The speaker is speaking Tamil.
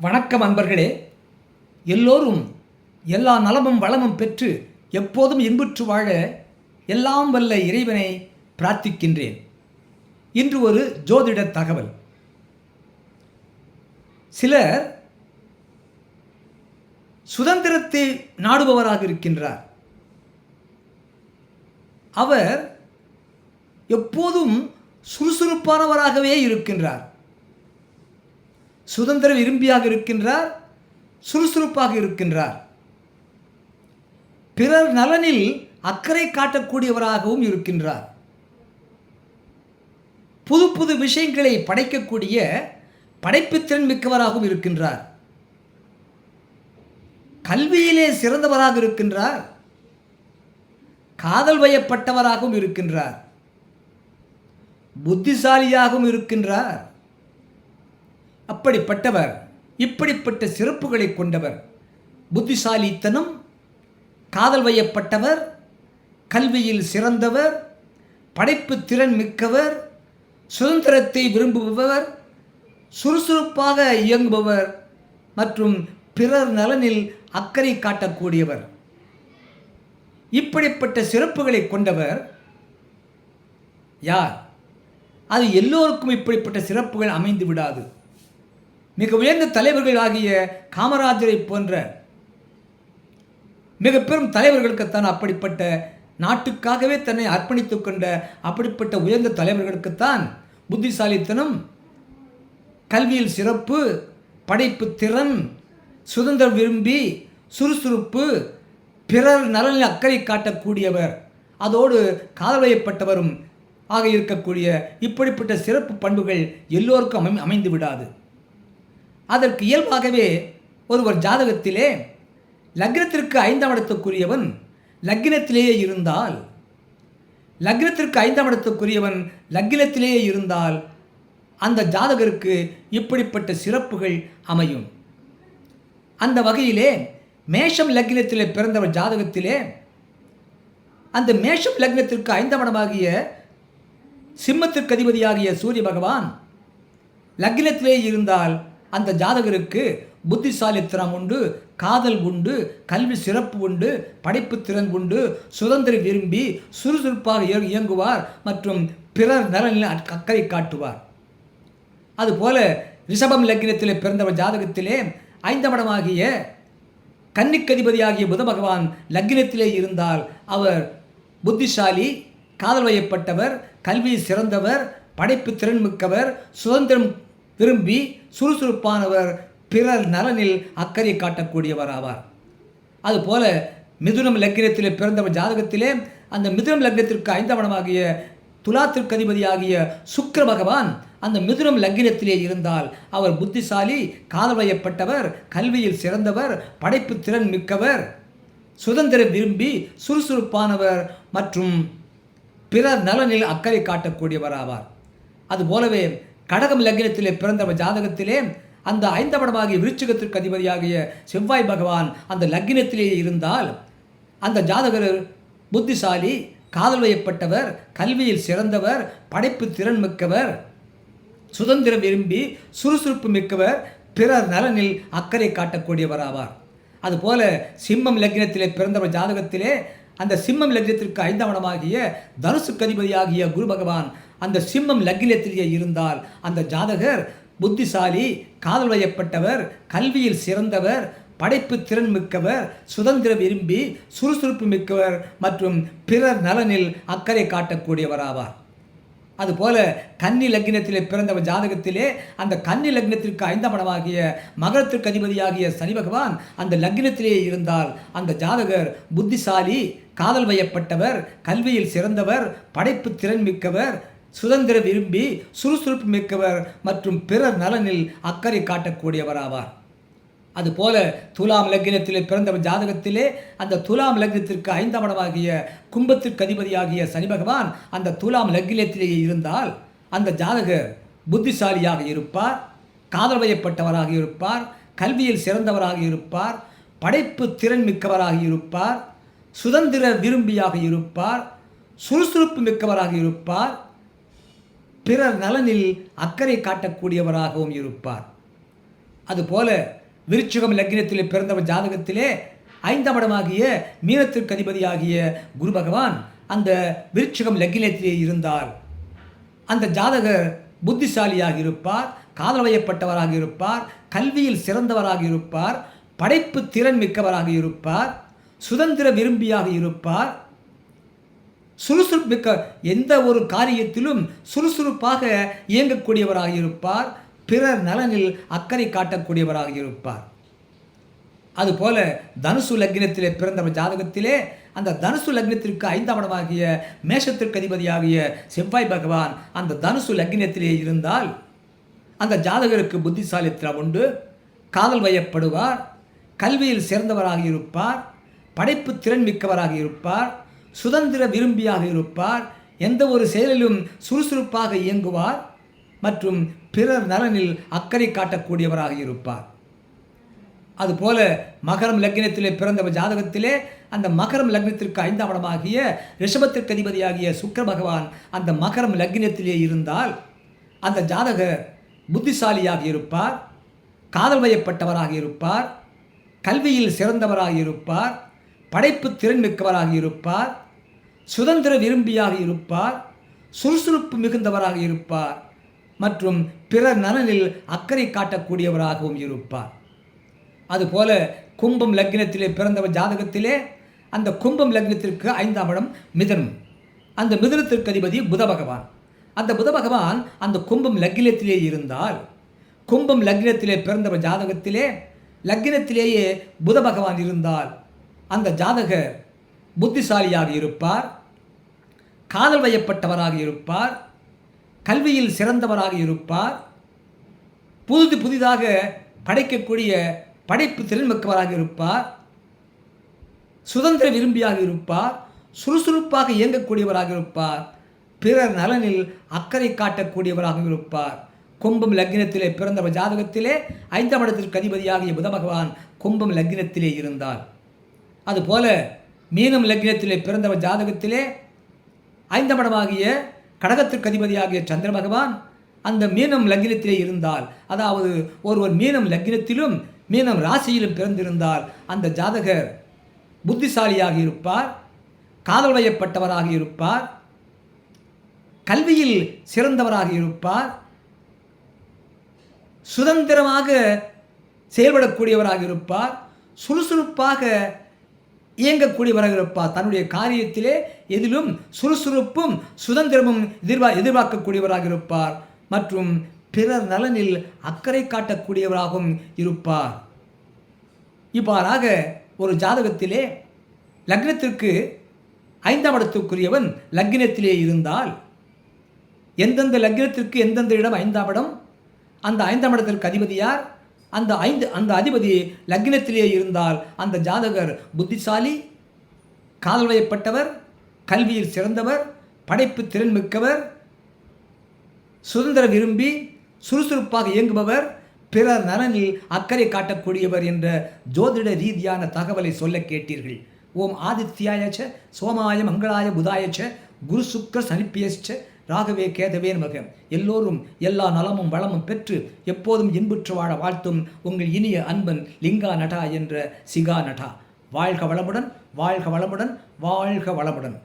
வணக்கம் அன்பர்களே. எல்லோரும் எல்லா நலமும் வளமும் பெற்று எப்போதும் இன்புற்று வாழ எல்லாம் வல்ல இறைவனை பிரார்த்திக்கின்றேன். இன்று ஒரு ஜோதிட தகவல். சிலர் சுதந்திரத்தை நாடுபவராக இருக்கின்றார். அவர் எப்போதும் சுறுசுறுப்பானவராகவே இருக்கின்றார். சுதந்திர விரும்பியாக இருக்கின்றார் சுறுசுறுப்பாக இருக்கின்றார். பிறர் நலனில் அக்கறை காட்டக்கூடியவராகவும் இருக்கின்றார். புது புது விஷயங்களை படைக்கக்கூடிய படைப்புத்திறன் மிக்கவராகவும் இருக்கின்றார். கல்வியிலே சிறந்தவராக இருக்கின்றார். காதல் வயப்பட்டவராகவும் இருக்கின்றார். புத்திசாலியாகவும் இருக்கின்றார். அப்படிப்பட்டவர் இப்படிப்பட்ட சிறப்புகளை கொண்டவர். புத்திசாலித்தனம் காதல் வயப்பட்டவர் கல்வியில் சிறந்தவர் படைப்பு திறன் மிக்கவர் சுதந்திரத்தை விரும்புபவர் சுறுசுறுப்பாக இயங்குபவர் மற்றும் பிறர் நலனில் அக்கறை காட்டக்கூடியவர். இப்படிப்பட்ட சிறப்புகளை கொண்டவர் யார்? அது எல்லோருக்கும் இப்படிப்பட்ட சிறப்புகள் அமைந்து விடாது. மிக உயர்ந்த தலைவர்கள் ஆகிய காமராஜரை போன்ற மிக பெரும் தலைவர்களுக்குத்தான் அப்படிப்பட்ட நாட்டுக்காகவே தன்னை அர்ப்பணித்துக் கொண்ட அப்படிப்பட்ட உயர்ந்த தலைவர்களுக்குத்தான் புத்திசாலித்தனம் கல்வியில் சிறப்பு படைப்பு திறன் சுதந்திரம் விரும்பி சுறுசுறுப்பு பிறர் நலனில் அக்கறை காட்டக்கூடியவர் அதோடு காதலையப்பட்டவரும் ஆக இருக்கக்கூடிய இப்படிப்பட்ட சிறப்பு பண்புகள் எல்லோருக்கும் அமை அமைந்து விடாது அதற்கு இயல்பாகவே ஒருவர் ஜாதகத்திலே லக்னத்திற்கு ஐந்தாம் இடத்துக்குரியவன் லக்னத்திலேயே இருந்தால் லக்னத்திற்கு ஐந்தாம் இடத்துக்குரியவன் லக்னத்திலேயே இருந்தால் அந்த ஜாதகருக்கு இப்படிப்பட்ட சிறப்புகள் அமையும். அந்த வகையிலே மேஷம் லக்னத்திலே பிறந்தவர் ஜாதகத்திலே அந்த மேஷம் லக்னத்திற்கு ஐந்தாம் இடமாகிய சிம்மத்திற்கு அதிபதியாகிய சூரிய பகவான் லக்னத்திலே இருந்தால் அந்த ஜாதகருக்கு புத்திசாலித்தனம் உண்டு காதல் உண்டு கல்வி சிறப்பு உண்டு படைப்பு திறன் உண்டு. சுதந்திரம் விரும்பி சுறுசுறுப்பாக இயங்குவார் மற்றும் பிறர் நலனில் அக்கறை காட்டுவார். அதுபோல ரிஷபம் லக்னத்திலே பிறந்தவர் ஜாதகத்திலே ஐந்தாம் இடமாகிய கன்னிக்கதிபதியாகிய புத பகவான் லக்னத்திலே இருந்தால் அவர் புத்திசாலி காதல் வயப்பட்டவர் கல்வி சிறந்தவர் படைப்பு திறன் மிக்கவர் சுதந்திரம் விரும்பி சுறுசுறுப்பானவர் பிறர் நலனில் அக்கறை காட்டக்கூடியவர் ஆவார். அதுபோல மிதுனம் லக்னத்திலே பிறந்தவர் ஜாதகத்திலே அந்த மிதுனம் லக்னத்திற்கு ஐந்தாம் இடமாகிய துலாத்திற்கு அதிபதியாகிய பகவான் அந்த மிதுனம் லக்னத்திலே இருந்தால் அவர் புத்திசாலி காதல்வயப்பட்டவர் கல்வியில் சிறந்தவர் படைப்பு திறன் மிக்கவர் சுதந்திரம் விரும்பி சுறுசுறுப்பானவர் மற்றும் பிறர் நலனில் அக்கறை காட்டக்கூடியவர் ஆவார். அதுபோலவே கடகம் லக்னத்திலே பிறந்தவர் ஜாதகத்திலே அந்த ஐந்தவடமாகிய விருச்சிகத்திற்கு அதிபதியாகிய செவ்வாய் பகவான் அந்த லக்னத்திலேயே இருந்தால் அந்த ஜாதகர் புத்திசாலி காதல் வயப்பட்டவர் கல்வியில் சிறந்தவர் படைப்பு திறன் மிக்கவர் சுதந்திரம் விரும்பி சுறுசுறுப்பு மிக்கவர் பிறர் நலனில் அக்கறை காட்டக்கூடியவர் ஆவார் அதுபோல சிம்மம் லக்னத்திலே பிறந்தவர் ஜாதகத்திலே அந்த சிம்மம் லக்னத்திற்கு ஐந்தாம் இடமாகிய தனுசுக்கு அதிபதியாகிய குரு பகவான் அந்த சிம்மம் லக்கிலத்திலேயே இருந்தால் அந்த ஜாதகர் புத்திசாலி காதல் வயப்பட்டவர் கல்வியில் சிறந்தவர் படைப்பு திறன் மிக்கவர் சுதந்திர விரும்பி சுறுசுறுப்பு மிக்கவர் மற்றும் பிறர் நலனில் அக்கறை காட்டக்கூடியவராவார். அதுபோல கன்னி லக்னத்திலே பிறந்தவர் ஜாதகத்திலே அந்த கன்னி லக்னத்திற்கு ஐந்தாம் இடமாகிய மகரத்திற்கு அதிபதியாகிய சனி பகவான் அந்த லக்னத்திலே இருந்தால் அந்த ஜாதகர் புத்திசாலி காதல் வயப்பட்டவர் கல்வியில் சிறந்தவர் படைப்பு திறன் மிக்கவர் சுதந்திர விரும்பி சுறுசுறுப்பு மிக்கவர் மற்றும் பிறர் நலனில் அக்கறை காட்டக்கூடியவராவார். அதுபோல துலாம் லக்னத்திலே பிறந்தவர் ஜாதகத்திலே அந்த துலாம் லக்னத்திற்கு ஐந்தாம் இடமாகிய கும்பத்திற்கு அதிபதியாகிய சனி பகவான் அந்த துலாம் லக்னத்திலேயே இருந்தால் அந்த ஜாதகர் புத்திசாலியாக இருப்பார் காதல் வயப்பட்டவராக இருப்பார் கல்வியில் சிறந்தவராக இருப்பார் படைப்பு திறன் மிக்கவராக இருப்பார் சுதந்திர விரும்பியாக இருப்பார் சுறுசுறுப்பு மிக்கவராக இருப்பார் பிறர் நலனில் அக்கறை காட்டக்கூடியவராகவும் இருப்பார். அதுபோல விருச்சிகம் லக்னத்திலே பிறந்தவர் ஜாதகத்திலே ஐந்தாம் இடமாகிய மீனத்திற்கு அதிபதியாகிய குரு பகவான் அந்த விருச்சிகம் லக்னத்திலே இருந்தார். அந்த ஜாதகர் புத்திசாலியாக இருப்பார் காதல் வயப்பட்டவராக இருப்பார் கல்வியில் சிறந்தவராக இருப்பார் படைப்பு திறன் மிக்கவராக இருப்பார் சுதந்திர விரும்பியாக இருப்பார் சுறுசுறுப்பு மிக்க எந்த ஒரு காரியத்திலும் சுறுசுறுப்பாக இயங்கக்கூடியவராக இருப்பார் பிறர் நலனில் அக்கறை காட்டக்கூடியவராக இருப்பார் அதுபோல தனுசு லக்னத்திலே பிறந்தவர் ஜாதகத்திலே அந்த தனுசு லக்னத்திற்கு ஐந்தாம் இடமாகிய மேஷத்திற்கு அதிபதியாகிய செவ்வாய் பகவான் அந்த தனுசு லக்னத்திலே இருந்தால் அந்த ஜாதகருக்கு புத்திசாலித்திரம் உண்டு. காதல் வயப்படுவார். கல்வியில் சிறந்தவராக இருப்பார் படைப்பு திறன் மிக்கவராக இருப்பார் சுதந்திர விரும்பியாக இருப்பார். எந்த ஒரு செயலிலும் சுறுசுறுப்பாக இயங்குவார் மற்றும் பிறர் நலனில் அக்கறை காட்டக்கூடியவராக இருப்பார். அதுபோல மகரம் லக்னத்திலே பிறந்தவர் ஜாதகத்திலே அந்த மகரம் லக்னத்திற்கு ஐந்தாம் இடமாகிய ரிஷபத்திற்கு அதிபதியாகிய சுக்கர பகவான் அந்த மகரம் லக்னத்திலே இருந்தால் அந்த ஜாதகர் புத்திசாலியாக இருப்பார் காதல் வயப்பட்டவராக இருப்பார் கல்வியில் சிறந்தவராக இருப்பார் படைப்பு திறன் மிக்கவராக இருப்பார் சுதந்திர விரும்பியாக இருப்பார் சுறுசுறுப்பு மிகுந்தவராக இருப்பார் மற்றும் பிறர் நலனில் அக்கறை காட்டக்கூடியவராகவும் இருப்பார். அதுபோல கும்பம் லக்னத்திலே பிறந்தவர் ஜாதகத்திலே அந்த கும்பம் லக்னத்திற்கு ஐந்தாம் இடம் மிதனம். அந்த மிதனத்திற்கு அதிபதி புத பகவான். அந்த புத பகவான் அந்த கும்பம் லக்னத்திலே இருந்தால் கும்பம் லக்னத்திலே பிறந்தவர் ஜாதகத்திலே லக்னத்திலேயே புத பகவான் இருந்தால் அந்த ஜாதகர் புத்திசாலியாக இருப்பார் காதல் வயப்பட்டவராக இருப்பார் கல்வியில் சிறந்தவராக இருப்பார் புது புதிதாக படைக்கக்கூடிய படைப்பு திறன்மிக்கவராக இருப்பார் சுதந்திர விரும்பியாக இருப்பார் சுறுசுறுப்பாக இயங்கக்கூடியவராக இருப்பார் பிறர் நலனில் அக்கறை காட்டக்கூடியவராக இருப்பார். கும்பம் லக்னத்திலே பிறந்தவர் ஜாதகத்திலே ஐந்தாம் இடத்திற்கு அதிபதியாகிய புத பகவான் கும்பம் லக்னத்திலே இருந்தார். அதுபோல மீனம் லக்னத்திலே பிறந்தவர் ஜாதகத்திலே ஐந்தாம் இடமாகிய கடகத்திற்கு அதிபதியாகிய சந்திர பகவான் அந்த மீனம் லக்னத்திலே இருந்தால் அதாவது ஒருவர் மீனம் லக்னத்திலும் மீனம் ராசியிலும் பிறந்திருந்தால் அந்த ஜாதகர் புத்திசாலியாக இருப்பார் காதல் வயப்பட்டவராக இருப்பார் கல்வியில் சிறந்தவராக இருப்பார் சுதந்திரமாக செயல்படக்கூடியவராக இருப்பார் சுறுசுறுப்பாக இயங்கக்கூடியவராக இருப்பார் தன்னுடைய காரியத்திலே எதிலும் சுறுசுறுப்பும் சுதந்திரமும் எதிர்பா எதிர்பார்க்கக்கூடியவராக இருப்பார். மற்றும் பிறர் நலனில் அக்கறை காட்டக்கூடியவராகவும் இருப்பார். இவ்வாறாக ஒரு ஜாதகத்திலே லக்னத்திற்கு ஐந்தாம் இடத்துக்குரியவன் லக்னத்திலே இருந்தால் எந்தெந்த லக்னத்திற்கு எந்தெந்த இடம் ஐந்தாம் இடம்? அந்த ஐந்தாம் இடத்திற்கு அதிபதி யார்? அந்த ஐந்து அந்த அதிபதி லக்னத்திலே இருந்தால் அந்த ஜாதகர் புத்திசாலி காதல் வயப்பட்டவர் கல்வியில் சிறந்தவர் படைப்பு திறன் மிக்கவர் சுதந்திர விரும்பி சுறுசுறுப்பாக இயங்குபவர் பிறர் நலனில் அக்கறை காட்டக்கூடியவர் என்ற ஜோதிட ரீதியான தகவலை சொல்ல கேட்டீர்கள். ஓம் ஆதித்யாயச்ச சோமாய மங்களாய புதாயச்ச குரு சுக்கர சனிப்பியச்ச ராகவே கேதவே நமக எல்லோரும் எல்லா நலமும் வளமும் பெற்று எப்போதும் இன்புற்று வாழ வாழ்த்தும் உங்கள் இனிய அன்பன் லிங்கா நடா என்ற சிகா நடா வாழ்க வளமுடன் வாழ்க வளமுடன் வாழ்க வளமுடன்.